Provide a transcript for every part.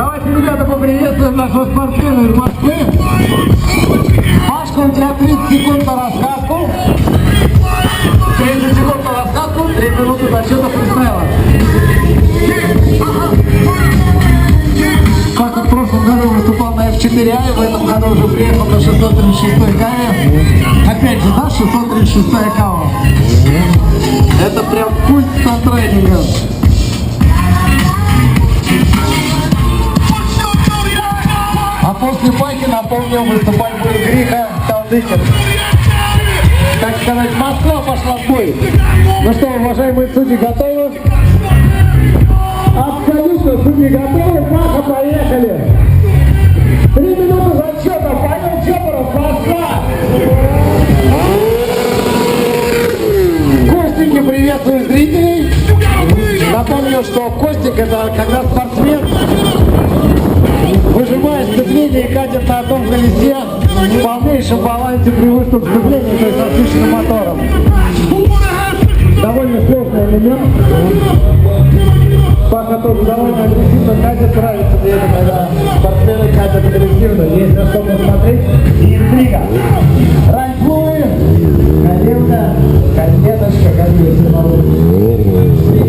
Давайте, ребята, поприветствуем нашего спортсмена из Москвы. Пашка, у тебя 30 секунд на раскатку. 30 секунд на раскатку, 3 минуты зачета фристайла. Паша в прошлом году выступал на F4А, и в этом году уже приехал на 636 КМ. Опять же, да, 636 КМ. Это прям культ тренинга. Байки, напомню, выступать будет Гриха Талдыкин. Так сказать, Москва пошла в бой. Ну что, уважаемые судьи, готовы? Абсолютно, судьи готовы. Маха, поехали. Три минуты зачета. Павел Чепоров, Москва. Костеньки, приветствую зрителей. Напомню, что Костик это когда спортсмен выжимает сцепление и катит на одном колесе в полнейшем балансе при выставке сцепления, то есть с отключенным мотором. Довольно сложный элемент. Паха тоже довольно агрессивно катит, нравится мне это, когда спортсмены катят агрессивно. Есть на что посмотреть. И интрига. Райфлуи, коленка, коленочка, как ее все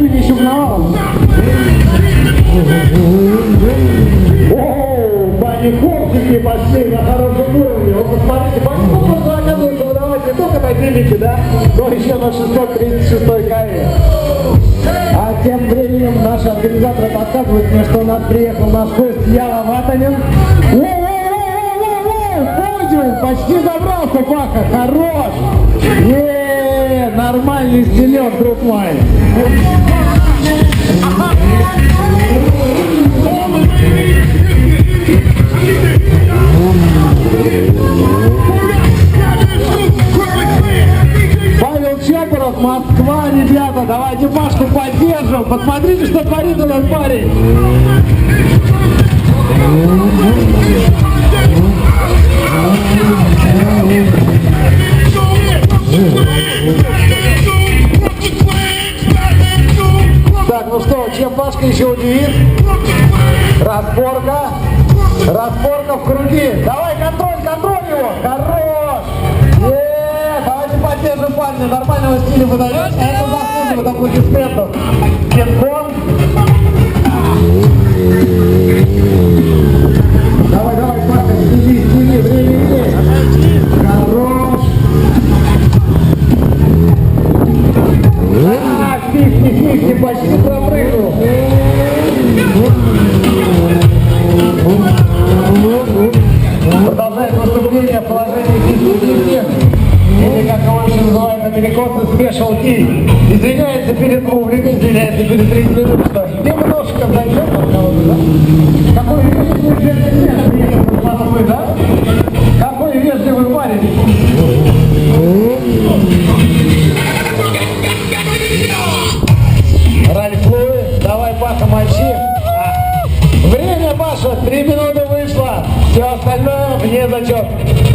времени навалом. О, банихорчики пошли на хорошем уровне. Вот посмотрите, банихор просто оказывается выдавать не только на телеке, да, но еще на 636 КВ. А тем временем наши организаторы подсказывают мне, что у нас приехал наш гость Яла Ватанин. Почти добрался, Паха! Хорош! е Нормальный стилек, друг мой! Павел Чепоров, Москва, ребята, давайте Пашку поддержим. Посмотрите, что творит этот парень. Пашка еще удивит? Разборка. Разборка в круги. Давай, контроль, контроль его. Хорош. Е, давайте поддержим парня. Нормального стиля выдает. Это его еще называют американцы спешл ки. Извиняется перед публикой, извиняется перед зрителями, что немножко зайдет от кого-то, да? Какой вежливый джентльмен в Москвы, да? Какой вежливый парень. Ральф Луи, давай, Паша, мочи. А. Время, Паша, три минуты вышло. Все остальное вне зачет.